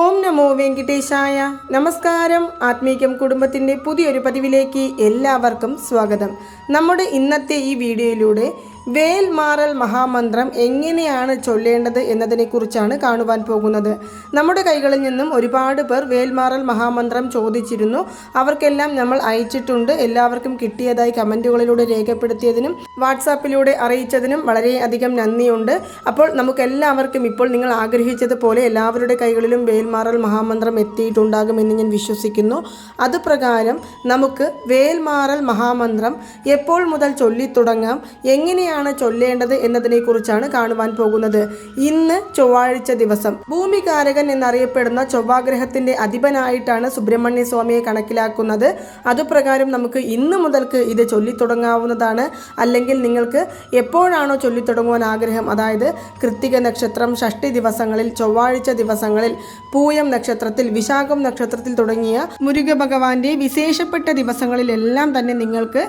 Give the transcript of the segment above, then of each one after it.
ഓം നമോ വെങ്കിട്ടേശായ. നമസ്കാരം. ആത്മീകം കുടുംബത്തിന്റെ പുതിയൊരു പതിവിലേക്ക് എല്ലാവർക്കും സ്വാഗതം. നമ്മുടെ ഇന്നത്തെ ഈ വീഡിയോയിലൂടെ വേൽ മാറൽ മഹാമന്ത്രം എങ്ങനെയാണ് ചൊല്ലേണ്ടത് എന്നതിനെക്കുറിച്ചാണ് കാണുവാൻ പോകുന്നത്. നമ്മുടെ കൈകളിൽ നിന്നും ഒരുപാട് പേർ വേൽമാറൽ മഹാമന്ത്രം ചോദിച്ചിരുന്നു. അവർക്കെല്ലാം നമ്മൾ അയച്ചിട്ടുണ്ട്. എല്ലാവർക്കും കിട്ടിയതായി കമന്റുകളിലൂടെ രേഖപ്പെടുത്തിയതിനും വാട്സാപ്പിലൂടെ അറിയിച്ചതിനും വളരെയധികം നന്ദിയുണ്ട്. അപ്പോൾ നമുക്ക് എല്ലാവർക്കും ഇപ്പോൾ നിങ്ങൾ ആഗ്രഹിച്ചതുപോലെ എല്ലാവരുടെ കൈകളിലും വേൽമാറൽ മഹാമന്ത്രം എത്തിയിട്ടുണ്ടാകുമെന്ന് ഞാൻ വിശ്വസിക്കുന്നു. അതുപ്രകാരം നമുക്ക് വേൽമാറൽ മഹാമന്ത്രം എപ്പോൾ മുതൽ ചൊല്ലിത്തുടങ്ങാം? എങ്ങനെയാണ് ചൊല്ലേണ്ടത് എന്നതിനെക്കുറിച്ചാണ് കാണുവാൻ പോകുന്നത്. ഇന്ന് ചൊവ്വാഴ്ച ദിവസം. ഭൂമികാരകൻ എന്നറിയപ്പെടുന്ന ചൊവ്വാഗ്രഹത്തിന്റെ അധിപനായിട്ടാണ് സുബ്രഹ്മണ്യ സ്വാമിയെ കണക്കിലാക്കുന്നത്. അതുപ്രകാരം നമുക്ക് ഇന്ന് മുതൽക്ക് ഇത് ചൊല്ലിത്തുടങ്ങാവുന്നതാണ്. അല്ലെങ്കിൽ നിങ്ങൾക്ക് എപ്പോഴാണോ ചൊല്ലിത്തുടങ്ങുവാൻ ആഗ്രഹം അതായത് കൃത്തിക നക്ഷത്രം ഷഷ്ടി ദിവസങ്ങളിൽ ചൊവ്വാഴ്ച ദിവസങ്ങളിൽ പൂയം നക്ഷത്രത്തിൽ വിശാഖം നക്ഷത്രത്തിൽ തുടങ്ങിയ മുരുക ഭഗവാന്റെ വിശേഷപ്പെട്ട ദിവസങ്ങളിലെല്ലാം തന്നെ നിങ്ങൾക്ക്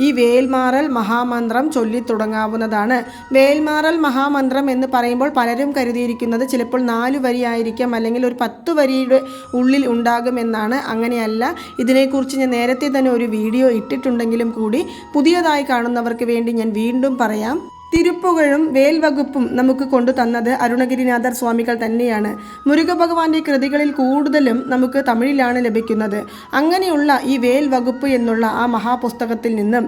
ഈ വേൽമാറൽ മഹാമന്ത്രം ചൊല്ലിത്തുടങ്ങാവുന്നതാണ് വേൽമാറൽ മഹാമന്ത്രം എന്ന് പറയുമ്പോൾ പലരും കരുതിയിരിക്കുന്നത് ചിലപ്പോൾ നാല് വരിയായിരിക്കാം അല്ലെങ്കിൽ ഒരു പത്ത് വരിയുടെ ഉള്ളിൽ ഉണ്ടാകുമെന്നാണ്. അങ്ങനെയല്ല. ഇതിനെക്കുറിച്ച് ഞാൻ നേരത്തെ തന്നെ ഒരു വീഡിയോ ഇട്ടിട്ടുണ്ടെങ്കിലും കൂടി പുതിയതായി കാണുന്നവർക്ക് വേണ്ടി ഞാൻ വീണ്ടും പറയാം. തിരുപ്പുകഴും വേൽവകുപ്പും നമുക്ക് കൊണ്ടു തന്നത് അരുണഗിരിനാഥർ സ്വാമികൾ തന്നെയാണ്. മുരുകഭഗവാന്റെ കൃതികളിൽ കൂടുതലും നമുക്ക് തമിഴിലാണ് ലഭിക്കുന്നത്. അങ്ങനെയുള്ള ഈ വേൽവകുപ്പ് എന്നുള്ള ആ മഹാപുസ്തകത്തിൽ നിന്നും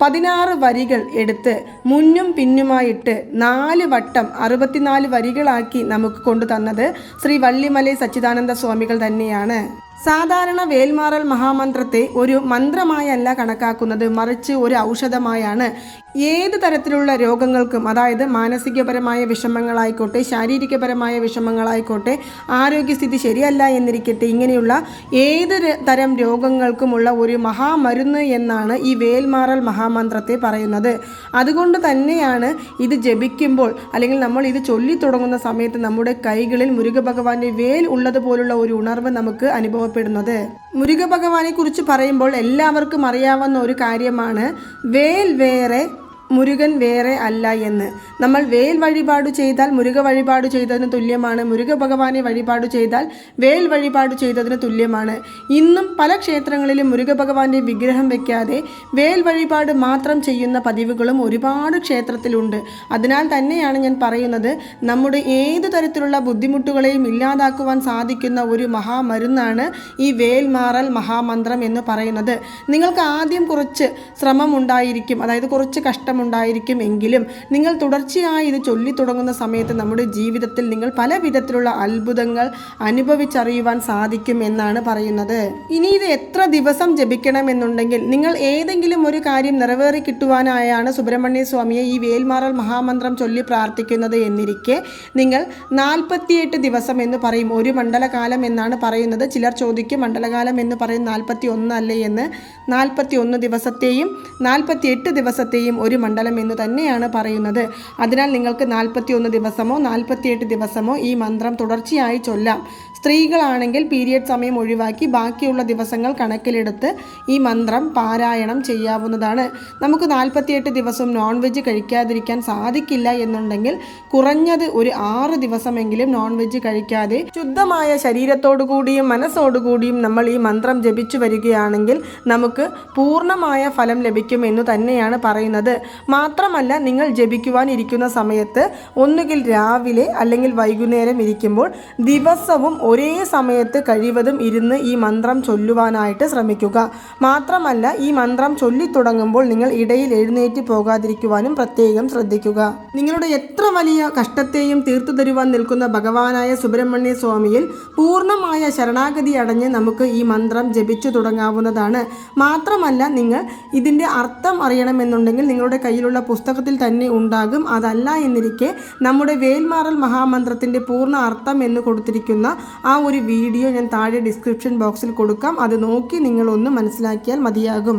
പതിനാറ് വരികൾ എടുത്ത് മുന്നും പിന്നുമായിട്ട് നാല് വട്ടം അറുപത്തിനാല് വരികളാക്കി നമുക്ക് കൊണ്ടു തന്നത് ശ്രീ വള്ളിമലൈ സച്ചിദാനന്ദ സ്വാമികൾ തന്നെയാണ്. സാധാരണ വേൽമാറൽ മഹാമന്ത്രത്തെ ഒരു മന്ത്രമായല്ല കണക്കാക്കുന്നത്. മറിച്ച് ഒരു ഔഷധമായാണ്. ഏത് തരത്തിലുള്ള രോഗങ്ങൾക്കും അതായത് മാനസികപരമായ വിഷമങ്ങളായിക്കോട്ടെ ശാരീരികപരമായ വിഷമങ്ങളായിക്കോട്ടെ ആരോഗ്യസ്ഥിതി ശരിയല്ല എന്നിരിക്കട്ടെ ഇങ്ങനെയുള്ള ഏത് തരം രോഗങ്ങൾക്കുമുള്ള ഒരു മഹാമരുന്ന് എന്നാണ് ഈ വേൽമാറൽ മഹാമന്ത്രത്തെ പറയുന്നത്. അതുകൊണ്ട് തന്നെയാണ് ഇത് ജപിക്കുമ്പോൾ അല്ലെങ്കിൽ നമ്മൾ ഇത് ചൊല്ലി തുടങ്ങുന്ന സമയത്ത് നമ്മുടെ കൈകളിൽ മുരുക ഭഗവാന്റെ വേൽ ഉള്ളതുപോലുള്ള ഒരു ഉണർവ് നമുക്ക് അനുഭവപ്പെടുന്നത് മുരുക ഭഗവാനെ കുറിച്ച് പറയുമ്പോൾ എല്ലാവർക്കും അറിയാവുന്ന ഒരു കാര്യമാണ് വേൽ വേറെ മുരുകൻ വേറെ അല്ല എന്ന്. നമ്മൾ വേൽ വഴിപാട് ചെയ്താൽ മുരുക വഴിപാട് ചെയ്തതിന് തുല്യമാണ്. മുരുക ഭഗവാനെ വഴിപാട് ചെയ്താൽ വേൽ വഴിപാട് ചെയ്തതിന് തുല്യമാണ്. ഇന്നും പല ക്ഷേത്രങ്ങളിലും മുരുക ഭഗവാന്റെ വിഗ്രഹം വെക്കാതെ വേൽ വഴിപാട് മാത്രം ചെയ്യുന്ന പതിവുകളും ഒരുപാട് ക്ഷേത്രത്തിലുണ്ട്. അതിനാൽ തന്നെയാണ് ഞാൻ പറയുന്നത് നമ്മുടെ ഏതു തരത്തിലുള്ള ബുദ്ധിമുട്ടുകളെയും ഇല്ലാതാക്കുവാൻ സാധിക്കുന്ന ഒരു മഹാമരുന്നാണ് ഈ വേൽ മാറൽ മഹാമന്ത്രം എന്ന് പറയുന്നത്. നിങ്ങൾക്ക് ആദ്യം കുറച്ച് ശ്രമം ഉണ്ടായിരിക്കും. അതായത് കുറച്ച് കഷ്ടമുണ്ടായിരിക്കും എങ്കിലും നിങ്ങൾ തുടർച്ചയായി ഇത് ചൊല്ലി തുടങ്ങുന്ന സമയത്ത് നമ്മുടെ ജീവിതത്തിൽ നിങ്ങൾ പല വിധത്തിലുള്ള അത്ഭുതങ്ങൾ അനുഭവിച്ചറിയുവാൻ സാധിക്കും എന്നാണ് പറയുന്നത്. ഇനി ഇത് എത്ര ദിവസം ജപിക്കണമെന്നുണ്ടെങ്കിൽ നിങ്ങൾ ഏതെങ്കിലും ഒരു കാര്യം നിറവേറി കിട്ടുവാനായാണ് സുബ്രഹ്മണ്യ സ്വാമിയെ ഈ വേൽമാറൽ മഹാമന്ത്രം ചൊല്ലി പ്രാർത്ഥിക്കുന്നത് എന്നിരിക്കെ നിങ്ങൾ നാൽപ്പത്തിയെട്ട് ദിവസം എന്ന് പറയും. ഒരു മണ്ഡലകാലം എന്നാണ് പറയുന്നത്. ചിലർ ചോദിക്കും മണ്ഡലകാലം എന്ന് പറയും നാൽപ്പത്തി ഒന്നല്ലേ എന്ന്. നാൽപ്പത്തി ഒന്ന് ദിവസത്തെയും നാൽപ്പത്തിയെട്ട് ദിവസത്തെയും ഒരു മണ്ഡലം എന്ന് തന്നെയാണ് പറയുന്നത്. അതിനാൽ നിങ്ങൾക്ക് നാൽപ്പത്തി ഒന്ന് ദിവസമോ നാൽപ്പത്തിയെട്ട് ദിവസമോ ഈ മന്ത്രം തുടർച്ചയായി ചൊല്ലാം. സ്ത്രീകളാണെങ്കിൽ പീരിയഡ് സമയം ഒഴിവാക്കി ബാക്കിയുള്ള ദിവസങ്ങൾ കണക്കിലെടുത്ത് ഈ മന്ത്രം പാരായണം ചെയ്യാവുന്നതാണ്. നമുക്ക് നാൽപ്പത്തിയെട്ട് ദിവസം നോൺ വെജ് കഴിക്കാതിരിക്കാൻ സാധിക്കില്ല എന്നുണ്ടെങ്കിൽ കുറഞ്ഞത് ഒരു ആറ് ദിവസമെങ്കിലും നോൺ വെജ് കഴിക്കാതെ ശുദ്ധമായ ശരീരത്തോടുകൂടിയും മനസ്സോടുകൂടിയും നമ്മൾ ഈ മന്ത്രം ജപിച്ചു വരികയാണെങ്കിൽ നമുക്ക് പൂർണമായ ഫലം ലഭിക്കും എന്ന് തന്നെയാണ് പറയുന്നത്. മാത്രമല്ല നിങ്ങൾ ജപിക്കുവാൻ ഇരിക്കുന്ന സമയത്ത് ഒന്നുകിൽ രാവിലെ അല്ലെങ്കിൽ വൈകുന്നേരം ഇരിക്കുമ്പോൾ ദിവസവും ഒരേ സമയത്ത് കഴിവതും ഇരുന്ന് ഈ മന്ത്രം ചൊല്ലുവാനായിട്ട് ശ്രമിക്കുക. മാത്രമല്ല ഈ മന്ത്രം ചൊല്ലിത്തുടങ്ങുമ്പോൾ നിങ്ങൾ ഇടയിൽ എഴുന്നേറ്റ് പോകാതിരിക്കുവാനും പ്രത്യേകം ശ്രദ്ധിക്കുക. നിങ്ങളുടെ എത്ര വലിയ കഷ്ടത്തെയും തീർത്തു തരുവാൻ നിൽക്കുന്ന ഭഗവാനായ സുബ്രഹ്മണ്യ സ്വാമിയിൽ പൂർണമായ ശരണാഗതി അടഞ്ഞ് നമുക്ക് ഈ മന്ത്രം ജപിച്ചു തുടങ്ങാവുന്നതാണ്. മാത്രമല്ല നിങ്ങൾ ഇതിന്റെ അർത്ഥം അറിയണമെന്നുണ്ടെങ്കിൽ നിങ്ങളുടെ കയ്യിലുള്ള പുസ്തകത്തിൽ തന്നെ ഉണ്ടാകും. അതല്ല എന്നിരിക്കെ നമ്മുടെ വേൽമാറൽ മഹാമന്ത്രത്തിന്റെ പൂർണ അർത്ഥം എന്ന് കൊടുത്തിരിക്കുന്ന ആ ഒരു വീഡിയോ ഞാൻ താഴെ ഡിസ്ക്രിപ്ഷൻ ബോക്സിൽ കൊടുക്കാം. അത് നോക്കി നിങ്ങളൊന്ന് മനസ്സിലാക്കിയാൽ മതിയാകും.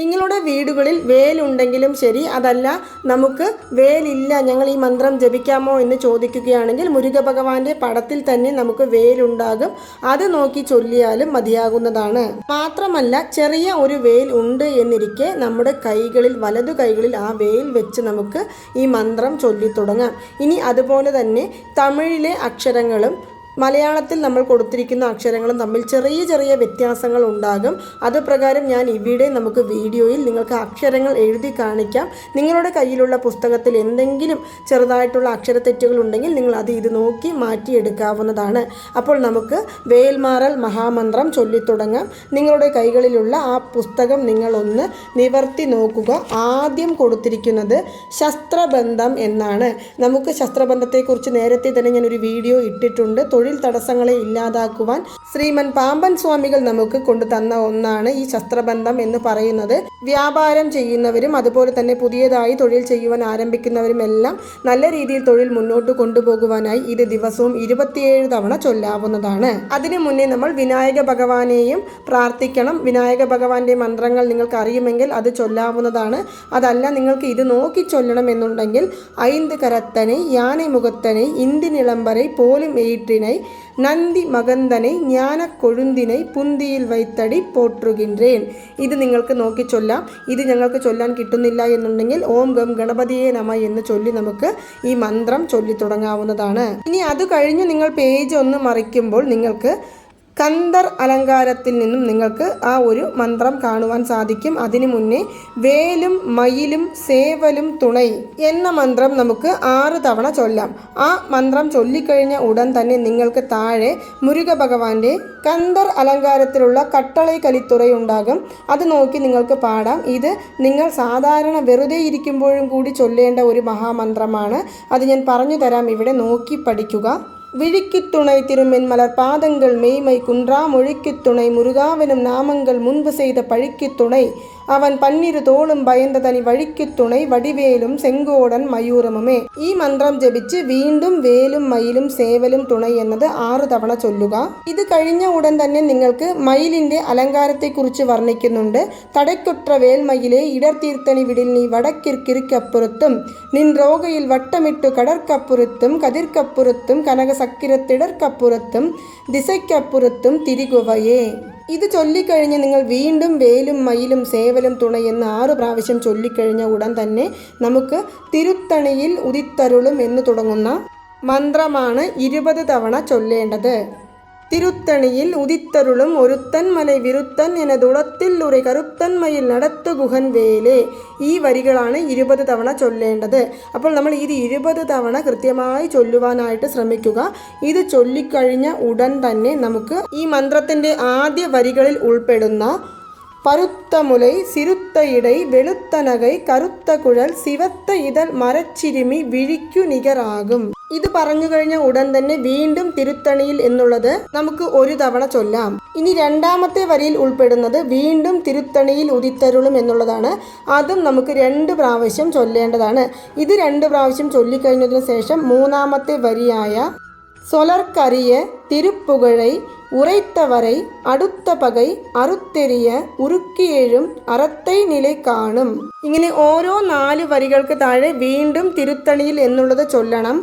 നിങ്ങളുടെ വീടുകളിൽ വേലുണ്ടെങ്കിലും ശരി അതല്ല നമുക്ക് വേലില്ല ഞങ്ങൾ ഈ മന്ത്രം ജപിക്കാമോ എന്ന് ചോദിക്കുകയാണെങ്കിൽ മുരുക ഭഗവാന്റെ പടത്തിൽ തന്നെ നമുക്ക് വേലുണ്ടാകും. അത് നോക്കി ചൊല്ലിയാലും മതിയാകുന്നതാണ്. മാത്രമല്ല ചെറിയ ഒരു വേൽ ഉണ്ട് എന്നിരിക്കെ നമ്മുടെ കൈകളിൽ വലതു കൈകളിൽ ആ വേൽ വെച്ച് നമുക്ക് ഈ മന്ത്രം ചൊല്ലി തുടങ്ങാം ഇനി അതുപോലെ തന്നെ തമിഴിലെ അക്ഷരങ്ങളും മലയാളത്തിൽ നമ്മൾ കൊടുത്തിരിക്കുന്ന അക്ഷരങ്ങളും തമ്മിൽ ചെറിയ ചെറിയ വ്യത്യാസങ്ങൾ ഉണ്ടാകും. അതുപ്രകാരം ഞാൻ ഇവിടെ നമുക്ക് വീഡിയോയിൽ നിങ്ങൾക്ക് അക്ഷരങ്ങൾ എഴുതി കാണിക്കാം. നിങ്ങളുടെ കയ്യിലുള്ള പുസ്തകത്തിൽ എന്തെങ്കിലും ചെറുതായിട്ടുള്ള അക്ഷര തെറ്റുകൾ ഉണ്ടെങ്കിൽ നിങ്ങൾ അത് ഇത് നോക്കി മാറ്റിയെടുക്കാവുന്നതാണ്. അപ്പോൾ നമുക്ക് വേൽമാറൽ മഹാമന്ത്രം ചൊല്ലിത്തുടങ്ങാം. നിങ്ങളുടെ കൈകളിലുള്ള ആ പുസ്തകം നിങ്ങളൊന്ന് നിവർത്തി നോക്കുക. ആദ്യം കൊടുത്തിരിക്കുന്നത് ശസ്ത്രബന്ധം എന്നാണ്. നമുക്ക് ശസ്ത്രബന്ധത്തെക്കുറിച്ച് നേരത്തെ തന്നെ ഞാൻ ഒരു വീഡിയോ ഇട്ടിട്ടുണ്ട്. തൊഴിൽ തൊഴിൽ തടസ്സങ്ങളെ ഇല്ലാതാക്കുവാൻ ശ്രീമൻ പാമ്പൻ സ്വാമികൾ നമുക്ക് കൊണ്ടു തന്ന ഒന്നാണ് ഈ ശസ്ത്രബന്ധം എന്ന് പറയുന്നത്. വ്യാപാരം ചെയ്യുന്നവരും അതുപോലെ തന്നെ പുതിയതായി തൊഴിൽ ചെയ്യുവാൻ ആരംഭിക്കുന്നവരും എല്ലാം നല്ല രീതിയിൽ തൊഴിൽ മുന്നോട്ട് കൊണ്ടുപോകുവാനായി ഇത് ദിവസവും ഇരുപത്തിയേഴ് തവണ ചൊല്ലാവുന്നതാണ്. അതിനു മുന്നേ നമ്മൾ വിനായക ഭഗവാനെയും പ്രാർത്ഥിക്കണം. വിനായക ഭഗവാന്റെ മന്ത്രങ്ങൾ നിങ്ങൾക്ക് അറിയുമെങ്കിൽ അത് ചൊല്ലാവുന്നതാണ്. അതല്ല നിങ്ങൾക്ക് ഇത് നോക്കി ചൊല്ലണം എന്നുണ്ടെങ്കിൽ ഐന്ത് കരത്തനെ യാനെ മുഖത്തനെ ഇന്തിനിളമ്പരെ പോലും ഏറ്റിനെ നന്ദി മകന്തനെ ஞான കൊഴുന്തിനെ പുന്തിയിൽ വൈത്തടി പോറ്റുകേൻ ഇത് നിങ്ങൾക്ക് നോക്കി ചൊല്ലാം. ഇത് ഞങ്ങൾക്ക് ചൊല്ലാൻ കിട്ടുന്നില്ല എന്നുണ്ടെങ്കിൽ ഓം ഗം ഗണപതിയെ നമ എന്ന് ചൊല്ലി നമുക്ക് ഈ മന്ത്രം ചൊല്ലി തുടങ്ങാവുന്നതാണ് ഇനി അത് കഴിഞ്ഞ് നിങ്ങൾ പേജ് ഒന്ന് മറിക്കുമ്പോൾ നിങ്ങൾക്ക് കന്ദർ അലങ്കാരത്തിൽ നിന്നും നിങ്ങൾക്ക് ആ ഒരു മന്ത്രം കാണുവാൻ സാധിക്കും. അതിനു മുന്നേ വേലും മയിലും സേവലും തുണൈ എന്ന മന്ത്രം നമുക്ക് ആറ് തവണ ചൊല്ലാം. ആ മന്ത്രം ചൊല്ലിക്കഴിഞ്ഞ ഉടൻ തന്നെ നിങ്ങൾക്ക് താഴെ മുരുക ഭഗവാന്റെ കന്ദർ അലങ്കാരത്തിലുള്ള കട്ടളൈ കലിത്തുറയുണ്ടാകും അത് നോക്കി നിങ്ങൾക്ക് പാടാം. ഇത് നിങ്ങൾ സാധാരണ വെറുതെ ഇരിക്കുമ്പോഴും കൂടി ചൊല്ലേണ്ട ഒരു മഹാമന്ത്രമാണ്. അത് ഞാൻ പറഞ്ഞു തരാം. ഇവിടെ നോക്കി പഠിക്കുക. விழிக்குத் துணை திருமென் மலர் பாதங்கள் மெய்மை குன்றா மொழிக்குத் துணை முருகாவெனும் நாமங்கள் முன்பு செய்த பழிக்கு துணை അവൻ പന്നിരു തോളും ഭയന്ത തനി വഴിക്കു തുണൈ വടിവേലും സെങ്കോടൻ മയൂരമുമേ. ഈ മന്ത്രം ജപിച്ച് വീണ്ടും വേലും മയിലും സേവലും തുണൈ എന്നത് ആറു തവണ ചൊല്ലുക. ഇത് കഴിഞ്ഞ ഉടൻ തന്നെ നിങ്ങൾക്ക് മയിലിന്റെ അലങ്കാരത്തെക്കുറിച്ച് വർണിക്കുന്നുണ്ട്. തടയ്ക്കുറ്റ വേൽമയിലെ ഇടർത്തീർത്തണി വിടിൽ നീ വടക്കിർക്കിരിക്കപ്പുറത്തും നിൻ രോഗയിൽ വട്ടമിട്ടു കടർക്കപ്പുറത്തും കതിർക്കപ്പുറത്തും കനകസക്കിരത്തിടർക്കപ്പുറത്തും ദിശയ്ക്കപ്പുറത്തും തിരികുവയേ. ഇത് ചൊല്ലിക്കഴിഞ്ഞ് നിങ്ങൾ വീണ്ടും വേലും മയിലും സേവലും തുണയെന്ന് ആറ് പ്രാവശ്യം ചൊല്ലിക്കഴിഞ്ഞ ഉടൻ തന്നെ നമുക്ക് തിരുത്തണിയിൽ ഉദിത്തരുളും എന്ന് തുടങ്ങുന്ന മന്ത്രമാണ് ഇരുപത് തവണ ചൊല്ലേണ്ടത്. തിരുത്തണിയിൽ ഉദിത്തരുളും ഒരുത്തൻ മല വിരുത്തൻ എന ദുളത്തിൽ ഉറി കറുത്തന്മയിൽ നടത്തുകുഹൻ വേലേ ഈ വരികളാണ് ഇരുപത് തവണ ചൊല്ലേണ്ടത് അപ്പോൾ നമ്മൾ ഇത് ഇരുപത് തവണ കൃത്യമായി ചൊല്ലുവാനായിട്ട് ശ്രമിക്കുക ഇത് ചൊല്ലിക്കഴിഞ്ഞ ഉടൻ തന്നെ നമുക്ക് ഈ മന്ത്രത്തിൻ്റെ ആദ്യ വരികളിൽ ഉൾപ്പെടുന്ന பருத்த முலை சிறுத்த இடை வெளுத்த நகை கருத்த குழல் சிவத்த இதழ் മരച്ചിരുമി വിഴിക്കു നികരാകും ഇത് പറഞ്ഞു കഴിഞ്ഞ ഉടൻ തന്നെ വീണ്ടും തിരുത്തണിയിൽ എന്നുള്ളത് നമുക്ക് ഒരു തവണ ചൊല്ലാം ഇനി രണ്ടാമത്തെ വരിയിൽ ഉൾപ്പെടുന്നത് വീണ്ടും തിരുത്തണിയിൽ ഉദിത്തരുളും എന്നുള്ളതാണ് അതും നമുക്ക് രണ്ട് പ്രാവശ്യം ചൊല്ലേണ്ടതാണ് ഇത് രണ്ട് പ്രാവശ്യം ചൊല്ലിക്കഴിഞ്ഞതിന് ശേഷം മൂന്നാമത്തെ വരിയായ சொலற்கரிய திருப்புகழை உரைத்தவரை അടുത്ത പകൈ അറുത്തെരിയ ഉരുക്കിയേഴും അറത്തൈ നില കാണും ഇങ്ങനെ ഓരോ നാല് വരികൾക്ക് താഴെ വീണ്ടും തിരുത്തണിയിൽ എന്നുള്ളത് ചൊല്ലണം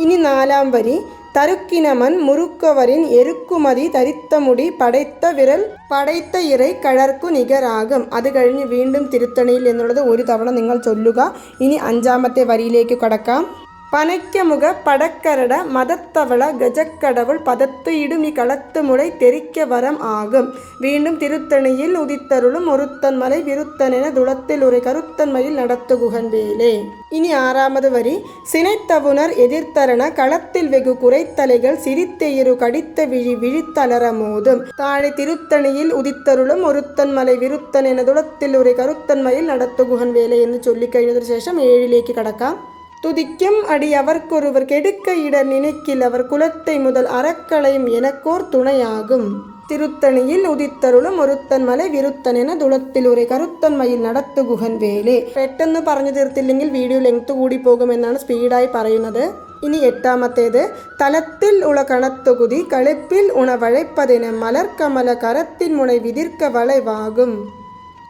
ഇനി നാലാം വരി. തരുക്കിനമൻ മുറുക്കവരിൻ എരുക്കുമതി തരിത്ത മുടി പടയ്ത്ത വിരൽ പടയത്ത ഇറൈ കഴർക്കു നികരാകും. അത് കഴിഞ്ഞ് വീണ്ടും തിരുത്തണിയിൽ എന്നുള്ളത് ഒരു തവണ നിങ്ങൾ ചൊല്ലുക. ഇനി അഞ്ചാമത്തെ വരിയിലേക്ക് കടക്കാം. பனைக்கமுக படக்கரட மதத்தவள கஜக்கடவுள் பதத்து இடுமி களத்து முளை தெரிக்க வரம் ஆகும். வீண்டும் திருத்தணியில் உதித்தருளும் ஒருத்தன் மலை விருத்தனென துளத்தில் உரை கருத்தன்மையில் நடத்து குகன்வேலே. இனி ஆறாவது வரி. சினைத்தவுணர் எதிர்த்தரண களத்தில் வெகு குறைத்தலைகள் சிரித்தெயிரு கடித்த விழி விழித்தளர மோதும். தாழை திருத்தணியில் உதித்தருளும் ஒருத்தன் மலை விருத்தன் என துளத்தில் உரை கருத்தன்மையில் நடத்து குகன்வேலை என்று சொல்லி கழிந்தது சேஷம் ஏழிலேக்கு கடக்காம் துதிக்கும் அடியவர்க்கொருவர் கெடுக்க இட நினைக்கில் அவர் குலத்தை முதல் அறக்களையும் எனக்கோர் துணையாகும் திருத்தணியில் ഉദിത്തരുളും ഒരുത്തൻ മല വിരുത്തൻ എന്ന തുളത്തിലൂടെ കരുത്തന്മയിൽ നടത്തുകുഹൻ വേലേ. പെട്ടെന്ന് പറഞ്ഞു തീർത്തില്ലെങ്കിൽ വീഡിയോ ലെങ്ത് കൂടി പോകുമെന്നാണ് സ്പീഡായി പറയുന്നത്. ഇനി എട്ടാമത്തേത്. തലത്തിൽ ഉള കണത്തുകുതി കളിപ്പിൽ ഉണ വഴപ്പതിന് മലർക്കമല കരത്തിൻ മുള വിതിർക്ക വളവാകും.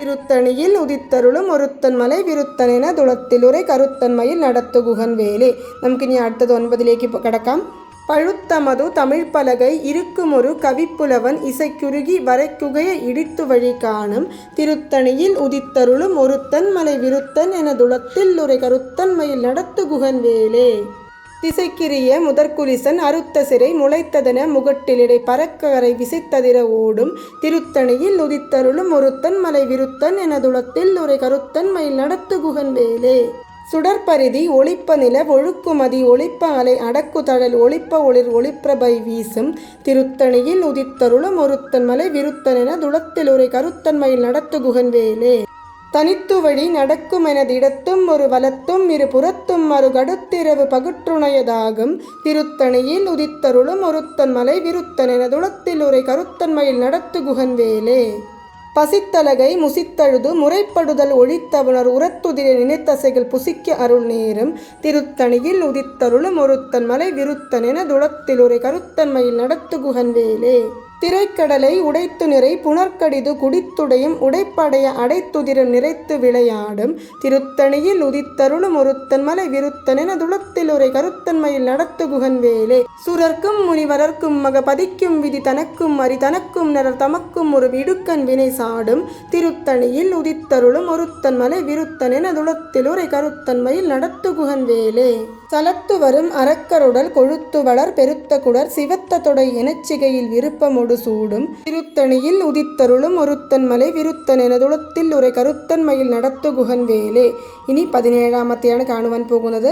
திருத்தணியில் உதித்தருளும் ஒருத்தன் மலை விருத்தன் என துளத்திலுரை கருத்தன்மையில் நடத்துகுகன் வேலே. நமக்கு இனி அடுத்தது ஒன்பதிலேக்கு கிடக்காம். பழுத்தமது தமிழ் பலகை இருக்குமொரு கவிப்புலவன் இசைக்குருகி வரைக்குகைய இடித்து வழி காணும். திருத்தணியில் உதித்தருளும் ஒருத்தன் மலை விருத்தன் என துளத்தில் உரை கருத்தன்மையில் நடத்துகுகன் வேலே. திசைக்கிரிய முதற்குலிசன் அறுத்த சிறை முளைத்ததென முகட்டிலிடை பறக்கரை விசைத்ததிர ஓடும் திருத்தணியில் உதித்தருளும் ஒருத்தன் மலை விருத்தன் எனதுளத்தில் உரை கருத்தன் மயில் நடத்து குகன் வேலே. சுடற்பரிதி ஒளிப்ப நில ஒழுக்குமதி ஒளிப்ப அலை அடக்கு தழல் ஒளிப்ப ஒளிர் ஒளிப்பிரபை வீசும் திருத்தணியில் உதித்தருளும் ஒருத்தன் மலை என துளத்தில் உரை கருத்தன்மையில் நடத்து குகன் வேலே. தனித்து வழி நடக்குமெனதிடத்தும் ஒரு வலத்தும் இரு புறத்தும் மறு கடுத்திரவு பகுற்றுணையதாகும். திருத்தணியில் உதித்தருளும் ஒருத்தன் மலை விருத்தனென துளத்தில் உரை கருத்தன்மையில் நடத்து குகன் வேலே. பசித்தலகை முசித்தழுது முறைப்படுதல் ஒழித்தவுணர் உரத்துதிரை நினைத்தசைகள் புசிக்க அருள் நேரும். திருத்தணியில் உதித்தருளும் ஒருத்தன் மலை விருத்தன் என துளத்தில் ஒரு கருத்தன்மையில் நடத்து குகன் வேலே. திரைக்கடலை உடைத்து நிறை புனர்க்கடிது குடித்துடையும் உடைப்படைய அடைத்துதிரும் நிறைத்து விளையாடும் திருத்தணியில் உதித்தருளும் ஒருத்தன் மலை விருத்தனென துளத்தில் உரை கருத்தன்மையில் நடத்து குகன் வேலே. சுரர்க்கும் முனிவரர்க்கும் மக பதிக்கும் விதி தனக்கும் அரி தனக்கும் நரர் தமக்கும் ஒரு விடுக்கன் வினை சாடும் திருத்தணியில் உதித்தருளும் ஒருத்தன் மலை விருத்தனென துளத்தில் உரை கருத்தன்மையில் நடத்து குகன் வேலே. சலத்து வரும் அறக்கருடல் கொழுத்து வளர் பெருத்த குடர் சிவத்த தொடை எனச்சிகையில் விருத்தனோடு சூடும். திருத்தணியில் உதித்தருளும் ஒருத்தன்மலை விருத்தன் என துளத்தில் ஒரு கருத்தன்மையில் நடத்து குகன் வேலே. ഇനി പതിനേഴാമത്തെയാണ് കാണുവാൻ പോകുന്നത്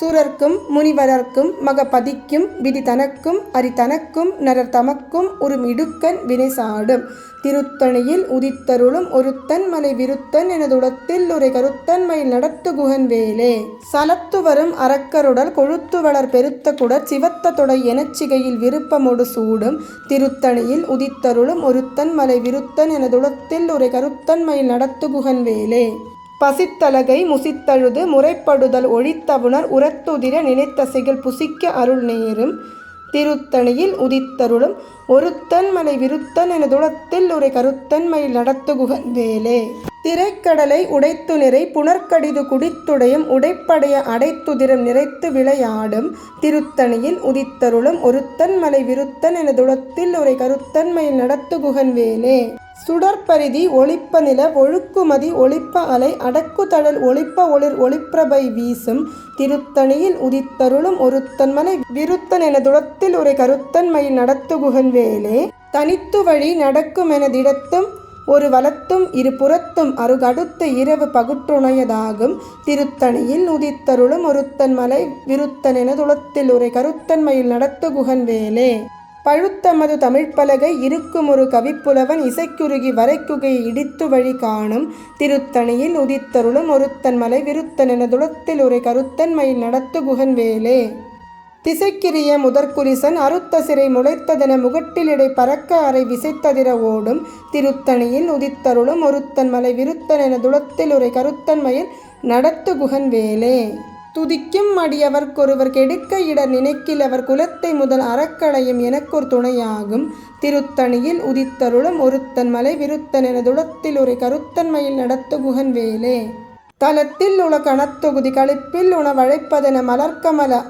சூரர்க்கும் முனிவரர்க்கும் மக பதிக்கும் விதி தனக்கும் அரி தனக்கும் நரர் தமக்கும் ஒரு மிடுக்கன் வினை சாடும் திருத்தணியில் உதித்தருளும் ஒருத்தன் மலை விருத்தன் எனதுடத்தில் ஒரு கருத்தன்மையில் நடத்து குகன் வேலே. சலத்து வரும் அறக்கருடல் கொழுத்து வளர் பெருத்த குடர் சிவத்த தொடை எனச்சிகையில் விருப்பமோடு சூடும். திருத்தணியில் உதித்தருளும் ஒருத்தன் மலை விருத்தன் எனதுடத்தில் ஒரு கருத்தன்மையில் நடத்து குகன் வேலே. பசித்தலகை முசித்தழுது முறைப்படுதல் ஒழித்தவுணர் உரத்துதிர நினைத்தசைகள் புசிக்க அருள் நேரும். திருத்தணியில் உதித்தருளும் ஒருத்தன் மலை விருத்தன் என துளத்தில் ஒரு கருத்தன்மையில் நடத்துகுகன் வேலே. திரைக்கடலை உடைத்து நிறை புனர்கடிது குடித்துடையும் உடைப்படைய அடைத்துதிரம் நிறைத்து விளையாடும். திருத்தணியில் உதித்தருளும் ஒருத்தன் மலை விருத்தன் என துளத்தில் ஒரு கருத்தன்மையில் நடத்துகுகன் வேலே. சுடற்பரிதி ஒளிப்ப நில ஒழுக்குமதி ஒளிப்ப அலை அடக்குதழல் ஒளிப்ப ஒளிர் ஒளிப்பிரபை வீசும் திருத்தணியில் உதித்தருளும் ஒருத்தன்மனை விருத்தன் என துளத்தில் ஒரு கருத்தன்மையில் நடத்துகுகன் வேலே. தனித்து வழி நடக்குமெனதிடத்தும் ஒரு வலத்தும் இரு புறத்தும் அருகடுத்த இரவு பகுற்றுணையதாகும். திருத்தணியில் உதித்தருளும் ஒருத்தன் மலை விருத்தன் என துளத்தில் ஒரு கருத்தன்மையில் நடத்துகுகன் வேலே. பழுத்தமது தமிழ்ப்பலகை இருக்கும் ஒரு கவிப்புலவன் இசைக்குருகி வரைக்குகை இடித்து வழி காணும் திருத்தணியில் உதித்தருளும் ஒருத்தன் மலை விருத்தன் என துளத்தில் ஒரு கருத்தன்மையில் நடத்து குகன் வேலே. திசைக்கிரிய முதற்குலிசன் அறுத்த சிறை முளைத்ததென முகட்டிலிடை பறக்க அறை விசைத்ததிர ஓடும் திருத்தணியில் உதித்தருளும் ஒருத்தன் மலை விருத்தன் என துளத்தில் ஒரு கருத்தன்மையில் நடத்து குகன் வேலே. துதிக்கும் அடியவர்க்கொருவர் கெடுக்க இடர் நினைக்கில் அவர் குலத்தை முதல் அறக்களையும் எனக்கொரு துணையாகும். திருத்தணியில் உதித்தருளும் ஒருத்தன் மலை விருத்தன் என துளத்தில் ஒரு கருத்தன்மையில் நடத்து குகன் வேலே. தலத்தில் உள கணத்தொகுதி களிப்பில் உணவழைப்பதென மலர்க்கமல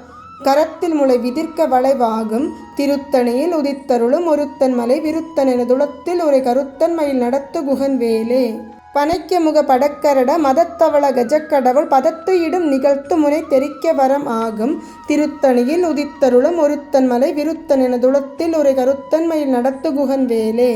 கரத்தில் முளை விதிர்க்க வளைவாகும். திருத்தணியில் உதித்தருளும் ஒருத்தன் மலை விருத்தன் என துளத்தில் ஒரு கருத்தன்மையில் நடத்து குகன் வேலே. பனைக்க முக படக்கரட மதத்தவள கஜக்கடவுள் பதத்து இடும் நிகழ்த்து முனை தெரிக்க வரம் ஆகும். திருத்தணியில் உதித்தருளும் ஒருத்தன் மலை விருத்தன் என துளத்தில் ஒரு கருத்தன்மையில் நடத்து குகன் வேலே.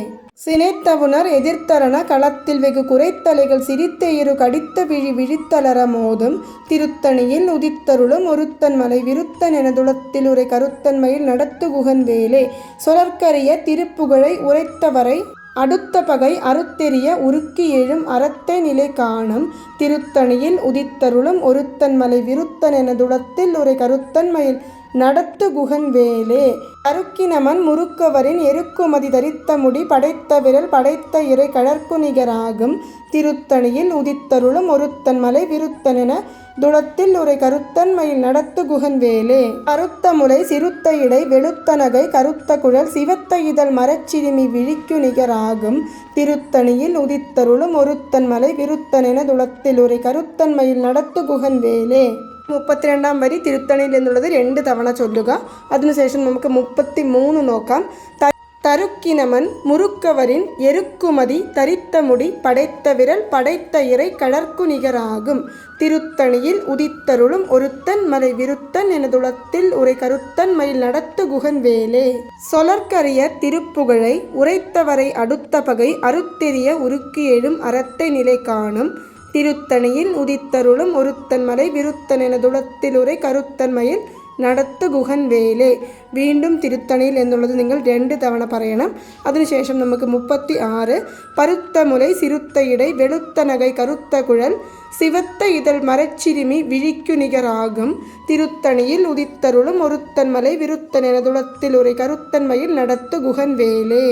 சினைத்தவுணர் எதிர்த்தரண களத்தில் வெகு குறைத்தலைகள் சிரித்த இரு கடித்த விழி விழித்தளர மோதும். திருத்தணியில் உதித்தருளும் ஒருத்தன் மலை விருத்தன் என துளத்தில் உரை கருத்தன்மையில் நடத்து குகன் வேலே. சொலற்கரிய திருப்புகழை உரைத்தவரை அடுத்த பகை அறுத்தெறிய உருக்கி எழும் அறத்தை நிலை காணும். திருத்தணியில் உதித்தருளும் ஒருத்தன் மலை விருத்தன் என துளத்தில் ஒரு கருத்தன்மையில் நடத்து குகன் வேலே அருக்கினமன் முறுக்கவரின் எருக்குமதி தரித்த முடி படைத்த விரல் படைத்த இறை கழற்கு நிகராகும். திருத்தணியில் உதித்தருளும் ஒருத்தன் மலை விருத்தன் என துளத்தில் உரை கருத்தன்மையில் நடத்து குகன் வேலே கருத்த முலை சிறுத்த இடை வெளுத்த நகை கருத்த குழல் சிவத்த இதழ் மரச்சிறுமி விழிக்கு நிகராகும். திருத்தணியில் உதித்தருளும் ஒருத்தன் மலை விருத்தனென துளத்தில் உரை கருத்தன்மையில் நடத்து குகன் வேலே മുപ്പത്തിരണ്ടാം വരി തിരുത്തണിയിൽ എന്നുള്ളത് രണ്ട് തവണ ചൊല്ലുക അതിനുശേഷം നമുക്ക് മുപ്പത്തി മൂന്ന് നോക്കാം ത- தருக்கினமன் முறுக்கவரின் எருக்குமதி தரித்த முடி படைத்த விரல் படைத்த இறை கடற்கு நிகராகும் திருத்தணியில் உதித்தருளும் ஒருத்தன் மலை விருத்தன் எனதுளத்தில் உரை கருத்தன் மயில் நடத்து குகன் வேலே சொலற்கரிய திருப்புகழை உரைத்தவரை அடுத்த பகை அறுத்தெறிய உருக்கி எழும் அறத்தை நிலை காணும் திருத்தணியில் உதித்தருளும் ஒருத்தன் மலை விருத்தன் என துளத்திலுரை கருத்தன்மையில் നടത്ത് ഗുഹൻ വേലെ വീണ്ടും തിരുത്തണിയിൽ എന്നുള്ളത് നിങ്ങൾ രണ്ട് തവണ പറയണം അതിനുശേഷം നമുക്ക് മുപ്പത്തി ആറ് പരുത്തമുലൈ സിരുത്തയിടൈ വെളുത്ത നകൈ കറുത്ത കുഴൽ சிவத்த இதழ் மரச்சிறுமி விழிக்கு நிகராகும். திருத்தணியில் உதித்தருளும் ஒருத்தன்மலை விருத்தன் எனதுளத்தில் உரை கருத்தன்மையில் நடத்து குகன் வேலே.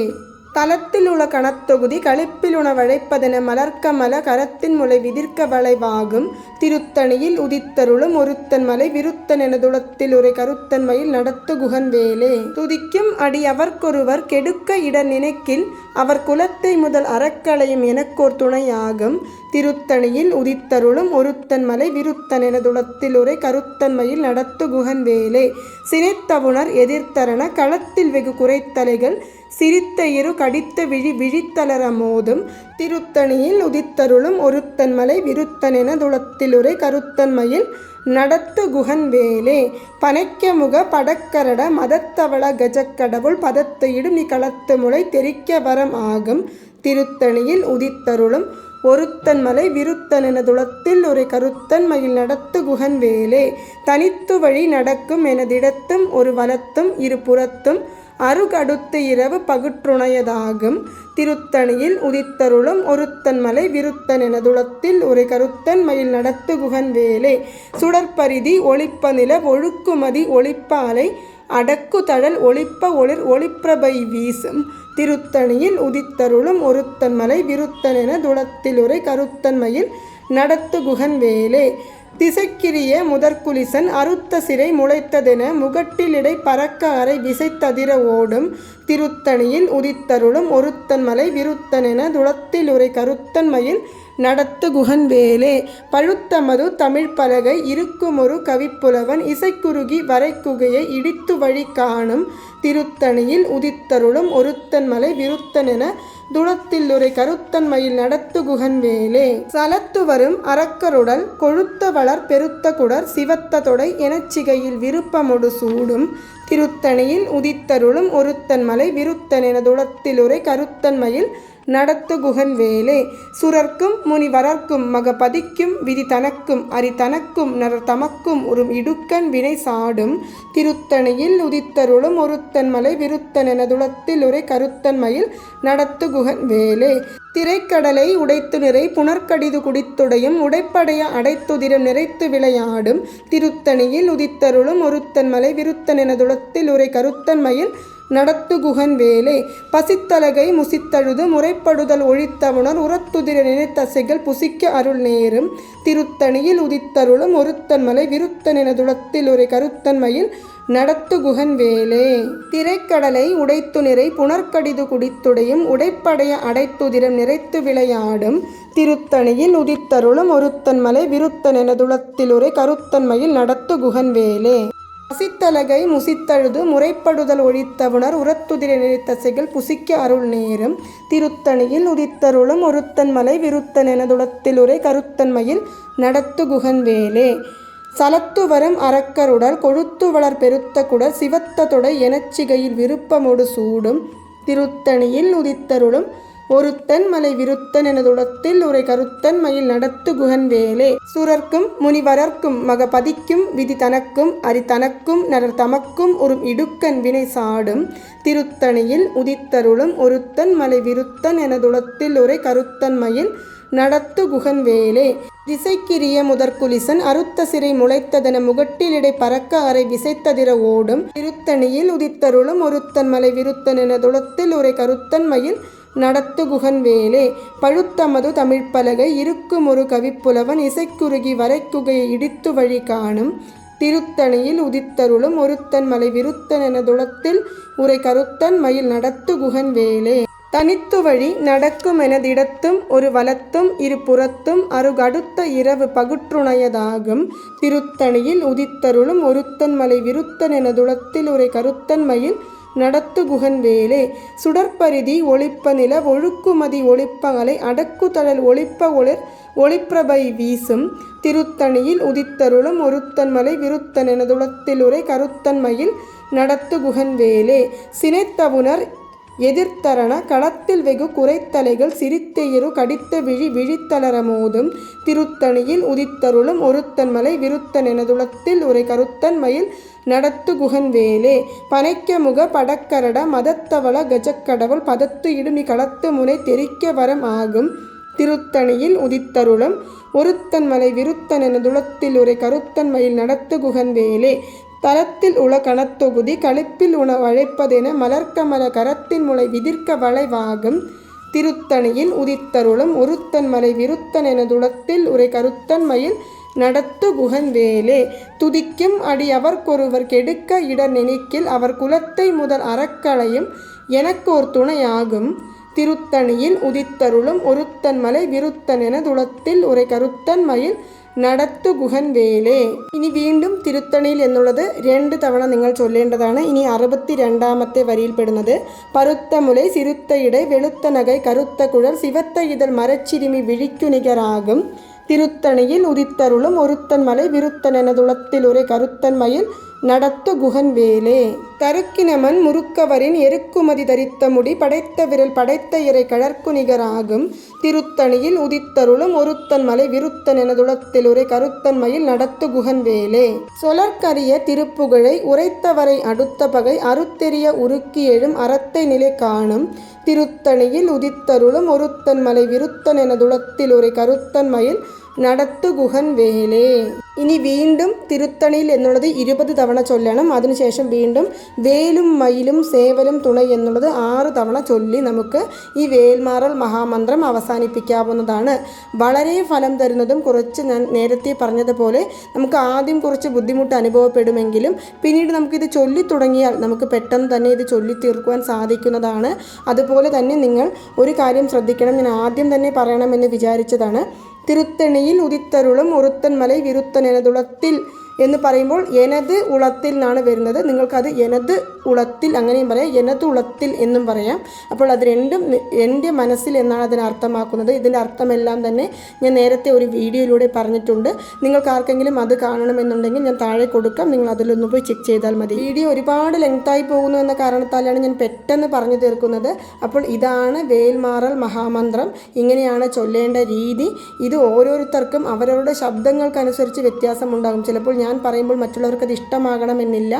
தலத்திலுள்ள கணத்தொகுதி களிப்பிலுண வழைப்பதென மலர்க்க மல கரத்தின் முளை விதிர்க்க வளைவாகும். திருத்தணியில் உதித்தருளும் ஒருத்தன் மலை விருத்தன் என துளத்தில் உரை கருத்தன்மையில் நடத்து குகன் வேலே துதிக்கும் அடி அவர்க்கொருவர் கெடுக்க இட நினைக்கில் அவர் குலத்தை முதல் அறக்களையும் எனக்கோர் துணையாகும். திருத்தணியில் உதித்தருளும் ஒருத்தன் மலை விருத்தன் எனதுளத்தில் உரை கருத்தன்மையில் நடத்து குகன் வேலே. சினைத்தவுணர் எதிர்த்தரண களத்தில் வெகு குறைத்தலைகள் சிரித்த இரு கடித்த விழி விழித்தளர மோதும். திருத்தணியில் உதித்தருளும் ஒருத்தன் மலை விருத்தன் என துளத்திலுரை கருத்தன்மையில் நடத்து குகன் வேலே. பனைக்க முக படக்கரட மதத்தவள கஜக்கடவுள் பதத்தையிடும் நீ களத்து முளை தெரிக்க வரம் ஆகும். திருத்தணியில் உதித்தருளும் ஒருத்தன் மலை விருத்தன் என துளத்தில் ஒரு கருத்தன் மயில் நடத்து குகன் வேலே. தனித்து வழி நடக்கும் எனதிடத்தும் ஒரு வலத்தும் இரு புறத்தும் அருகடுத்து இரவு பகுற்றுணையதாகும். திருத்தணியில் உதித்தருளும் ஒருத்தன் மலை விருத்தன் எனதுளத்தில் ஒரு கருத்தன் மயில் நடத்து குகன் வேலே. சுடற்பரிதி ஒளிப்ப நில ஒழுக்குமதி ஒளிப்பாலை அடக்கு தழல் ஒளிப்ப ஒளிர் ஒளிப்பிரபை வீசும். திருத்தணியில் உதித்தருளும் ஒருத்தன்மலை விருத்தனென விருத்தன் என கருத்தன்மையில் நடத்து குகன் வேலே திசைக்கிரிய முதற்குலிசன் அறுத்த சிறை முளைத்ததென முகட்டிலிடை பறக்க அறை விசைத்ததிர ஓடும் திருத்தணியில் உதித்தருளும் ஒருத்தன் மலை விருத்தனென துளத்திலுரை கருத்தன்மையில் நடத்து குகன் வேலே பழுத்த தமிழ் பலகை இருக்குமொரு கவிப்புலவன் இசைக்குருகி வரைக்குகையை இடித்து வழி காணும் திருத்தணியில் உதித்தருளும் ஒருத்தன் மலை விருத்தன் என துளத்தில் துளத்தில்லுரை கருத்தன்மையில் நடத்து குகன் வேலே சலத்து வரும் அறக்கருடல் கொழுத்த வளர் பெருத்த குடர் சிவத்த தொடை எனச்சிகையில் விருப்பமொடு சூடும். திருத்தணியில் உதித்தருளும் ஒருத்தன் மலை விருத்தன் என துளத்தில் உரை கருத்தன்மையில் நடத்து குகன் வேலே சுரர்க்கும் முனிவரர்க்கும் மக பதிக்கும் விதி தனக்கும் அரி தனக்கும் நர தமக்கும் ஒரு இடுக்கன் வினை சாடும். திருத்தணியில் உதித்தருளும் ஒருத்தன் மலை விருத்தன் என துளத்தில் உரை கருத்தன்மையில் நடத்து குகன் வேலே. திரைக்கடலை உடைத்து நிறை புனர்கடிது குடித்துடையும் உடைப்படைய அடைத்துதிரம் நிறைத்து விளையாடும். திருத்தணியில் உதித்தருளும் ஒருத்தன் மலை விருத்தன் என துளத்தில் உரை கருத்தன்மையில் நடத்து குகன் வேலே. பசித்தலகை முசித்தழுது முறைப்படுதல் ஒழித்தவுணர் உரத்துதிர நினைத்தசைகள் புசிக்க அருள் நேரும். திருத்தணியில் உதித்தருளும் ஒருத்தன் மலை விருத்தன் என துளத்தில் ஒரு கருத்தன்மையில் நடத்து குகன் வேலே திரைக்கடலை உடைத்து நிறை புனர்கடிது குடித்துடையும் உடைப்படைய அடைத்துதிரம் நிறைத்து விளையாடும் திருத்தணியில் உதித்தருளும் ஒருத்தன்மலை விருத்தன் என கருத்தன்மையில் நடத்து குகன் வேலே அசித்தலகை முசித்தழுது முறைப்படுதல் ஒழித்தவுணர் உரத்துதிரை நினைத்தசைகள் புசிக்க அருள் நேரும் திருத்தணியில் உதித்தருளும் ஒருத்தன் மலை விருத்தன் எனதுளத்தில் கருத்தன்மையில் நடத்து குகன் வேலே சலத்து வரும் அறக்கருடல் கொழுத்து வளர் பெருத்த குடல் சிவத்த தொடை எனச்சிகையில் விருப்பமொடு சூடும். திருத்தணியில் உதித்தருளும் ஒருத்தன் மலை விருத்தன் எனதுளத்தில் உரை கருத்தன் மயில் நடத்து குகன் வேலே சுரர்க்கும் முனிவரர்க்கும் மகபதிக்கும் விதி தனக்கும் அரி தனக்கும் நரர் தமக்கும் ஒரு இடுக்கன் வினை சாடும். திருத்தணியில் உதித்தருளும் ஒருத்தன் மலை விருத்தன் எனதுளத்தில் உரை கருத்தன் மயில் நடத்து குகன் வேலே திசைக்கிரிய முதற்குலிசன் அறுத்த சிறை முளைத்ததென முகட்டிலிடை பறக்க அறை விசைத்ததிர ஓடும். திருத்தணியில் உதித்தருளும் ஒருத்தன் மலை விருத்தன் என துளத்தில் உரை கருத்தன் மயில் நடத்து குகன் வேலே. பழுத்தமது தமிழ்ப்பலகை இருக்கும் ஒரு கவிப்புலவன் இசைக்குருகி வரைக்குகையை இடித்து வழி காணும். திருத்தணியில் உதித்தருளும் ஒருத்தன் மலை விருத்தன் என துளத்தில் உரை கருத்தன் மயில் நடத்து குகன் வேலே. தனித்து வழி நடக்குமெனதிடத்தும் ஒரு வலத்தும் இரு புறத்தும் அருகடுத்த இரவு பகுற்றுணையதாகும். திருத்தணியில் உதித்தருளும் ஒருத்தன் மலை விருத்தன் எனதுளத்தில் உரை கருத்தன்மையில் நடத்து குகன் வேலே. சுடற்பரிதி ஒளிப்ப நில ஒழுக்குமதி ஒளிப்பகலை அடக்குதழல் ஒளிப்ப ஒளிர் ஒளிப்பிரபை வீசும். திருத்தணியில் உதித்தருளும் ஒருத்தன்மலை விருத்தனெனதுளத்திலுரை கருத்தன்மையில் நடத்து குகன் வேலே. சினைத்தவுணர் எதிர்த்தரண களத்தில் வெகு குறைத்தலைகள் சிரித்தெயிரு கடித்த விழி விழித்தளர மோதும். திருத்தணியில் உதித்தருளும் ஒருத்தன்மலை விருத்தனெனதுளத்தில் உரை கருத்தன்மையில் நடத்து குகன் வேலே. பனைக்க முக படக்கரட மதத்தவள கஜக்கடவுள் பதத்து இடுமி களத்து முனை தெரிக்க வரம் ஆகும். திருத்தணியில் உதித்தருளும் ஒருத்தன்மலை துளத்தில் உரை கருத்தன்மையில் நடத்து குகன் வேலே. தலத்தில் உள கணத்தொகுதி களிப்பில் உணவழைப்பதென மலர்க்கமல கரத்தின் முளை விதிர்க்க வளைவாகும் திருத்தணியில் உதித்தருளும் ஒருத்தன் மலை விருத்தன் என துளத்தில் உரை கருத்தன்மையில் நடத்து குகன் வேலே துதிக்கும் அடி அவர்க்கொருவர் கெடுக்க இடர் நினைக்கில் அவர் குலத்தை முதல் அறக்களையும் எனக்கோர் துணையாகும். திருத்தணியில் உதித்தருளும் ஒருத்தன் மலை விருத்தன் என துளத்தில் உரை கருத்தன்மையில் നടത്തു വേലേ ഇനി വീണ്ടും തിരുത്തണിയിൽ എന്നുള്ളത് രണ്ട് തവണ നിങ്ങൾ ചൊല്ലേണ്ടതാണ്. ഇനി അറുപത്തി രണ്ടാമത്തെ വരിയിൽപ്പെടുന്നത് പരുത്ത മുലൈ സിരുത്തയിടെ വെളുത്ത നഗൈ കറുത്ത കുഴൽ സിവത്ത ഇതൾ മരച്ചിരിമി വിഴിക്കുനികരാകും. തിരുത്തണിയിൽ ഉദിത്തരുളും ഒരുത്തൻ മലൈ വിരുത്തൻ എന്നതുളത്തിലൊരു കറുത്തൻ മയിൽ நடத்து குகன் வேலே. தருக்கினமன் முறுக்கவரின் எருக்குமதி தரித்த முடி படைத்த விரல் படைத்த இறை கழற்கு நிகராகும் திருத்தணியில் உதித்தருளும் ஒருத்தன் மலை விருத்தன் எனதுளத்தில் உரை கருத்தன்மையில் நடத்து குகன் வேலே. சொலற்கரிய திருப்புகழை உரைத்தவரை அடுத்த பகை அறுத்தெறிய உருக்கி எழும் அறத்தை நிலை காணும். திருத்தணியில் உதித்தருளும் ஒருத்தன் மலை விருத்தன் எனதுளத்தில் உரை கருத்தன் നടത്തുഗുഹൻ വേലേ. ഇനി വീണ്ടും തിരുത്തണിയിൽ എന്നുള്ളത് ഇരുപത് തവണ ചൊല്ലണം. അതിനുശേഷം വീണ്ടും വേലും മയിലും സേവലും തുണൈ എന്നുള്ളത് ആറ് തവണ ചൊല്ലി നമുക്ക് ഈ വേൽമാറൽ മഹാമന്ത്രം അവസാനിപ്പിക്കാവുന്നതാണ്. വളരെ ഫലം തരുന്നതും കുറച്ച് ഞാൻ നേരത്തെ പറഞ്ഞതുപോലെ നമുക്ക് ആദ്യം കുറച്ച് ബുദ്ധിമുട്ട് അനുഭവപ്പെടുമെങ്കിലും പിന്നീട് നമുക്കിത് ചൊല്ലി തുടങ്ങിയാൽ നമുക്ക് പെട്ടെന്ന് തന്നെ ഇത് ചൊല്ലി തീർക്കുവാൻ സാധിക്കുന്നതാണ്. അതുപോലെ തന്നെ നിങ്ങൾ ഒരു കാര്യം ശ്രദ്ധിക്കണം. ഞാൻ ആദ്യം തന്നെ പറയണമെന്ന് വിചാരിച്ചതാണ്. திருத்தணியில் உதித்தருளும் ஒருத்தன் மலை விருத்தன் எனதுளத்தில் എന്ന് പറയുമ്പോൾ എനത് ഉളത്തിൽ നിന്നാണ് വരുന്നത്. നിങ്ങൾക്കത് എനത് ഉളത്തിൽ അങ്ങനെയും പറയാം. എനത് ഉളത്തിൽ എന്നും പറയാം. അപ്പോൾ അത് രണ്ടും എന്റെ മനസ്സിൽ എന്നാണ് അതിന് അർത്ഥമാക്കുന്നത്. ഇതിന്റെ അർത്ഥമെല്ലാം തന്നെ ഞാൻ നേരത്തെ ഒരു വീഡിയോയിലൂടെ പറഞ്ഞിട്ടുണ്ട്. നിങ്ങൾക്ക് ആർക്കെങ്കിലും അത് കാണണമെന്നുണ്ടെങ്കിൽ ഞാൻ താഴെ കൊടുക്കാം. നിങ്ങൾ അതിലൊന്ന് പോയി ചെക്ക് ചെയ്താൽ മതി. വീഡിയോ ഒരുപാട് ലെങ്തായി പോകുന്നു എന്ന കാരണത്താലാണ് ഞാൻ പെട്ടെന്ന് പറഞ്ഞു തീർക്കുന്നത്. അപ്പോൾ ഇതാണ് വേൽമാറൽ മഹാമന്ത്രം. ഇങ്ങനെയാണ് ചൊല്ലേണ്ട രീതി. ഇത് ഓരോരുത്തർക്കും അവരവരുടെ ശബ്ദങ്ങൾക്കനുസരിച്ച് വ്യത്യാസമുണ്ടാകും. ചിലപ്പോൾ ഞാൻ പറയുമ്പോൾ മറ്റുള്ളവർക്ക് അത് ഇഷ്ടമാകണമെന്നില്ല.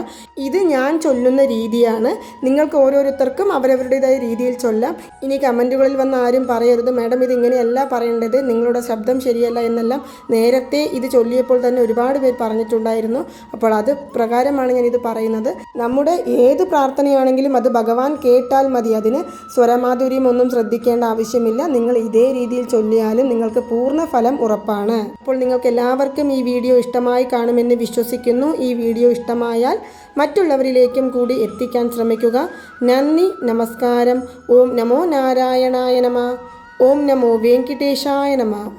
ഇത് ഞാൻ ചൊല്ലുന്ന രീതിയാണ്. നിങ്ങൾക്ക് ഓരോരുത്തർക്കും അവരവരുടേതായ രീതിയിൽ ചൊല്ലാം. ഇനി കമന്റുകളിൽ വന്ന് ആരും പറയരുത്. മാഡം ഇത് ഇങ്ങനെയല്ല പറയേണ്ടത്. നിങ്ങളുടെ ശബ്ദം ശരിയല്ല എന്നെല്ലാം നേരത്തെ ഇത് ചൊല്ലിയപ്പോൾ തന്നെ ഒരുപാട് പേർ പറഞ്ഞിട്ടുണ്ടായിരുന്നു. അപ്പോൾ അത് പ്രകാരമാണ് ഞാനിത് പറയുന്നത്. നമ്മുടെ ഏത് പ്രാർത്ഥനയാണെങ്കിലും അത് ഭഗവാൻ കേട്ടാൽ മതി. അതിന് സ്വരമാധുര്യം ഒന്നും ശ്രദ്ധിക്കേണ്ട ആവശ്യമില്ല. നിങ്ങൾ ഇതേ രീതിയിൽ ചൊല്ലിയാലും നിങ്ങൾക്ക് പൂർണ ഫലം ഉറപ്പാണ്. അപ്പോൾ നിങ്ങൾക്ക് എല്ലാവർക്കും ഈ വീഡിയോ ഇഷ്ടമായി കാണുമെന്ന് വിശ്വസിക്കുന്നു. ഈ വീഡിയോ ഇഷ്ടമായാൽ മറ്റുള്ളവരിലേക്കും കൂടി എത്തിക്കാൻ ശ്രമിക്കുക. നന്ദി നമസ്കാരം. ഓം നമോ നാരായണായ നമ. ഓം നമോ വെങ്കിടേശായ നമ.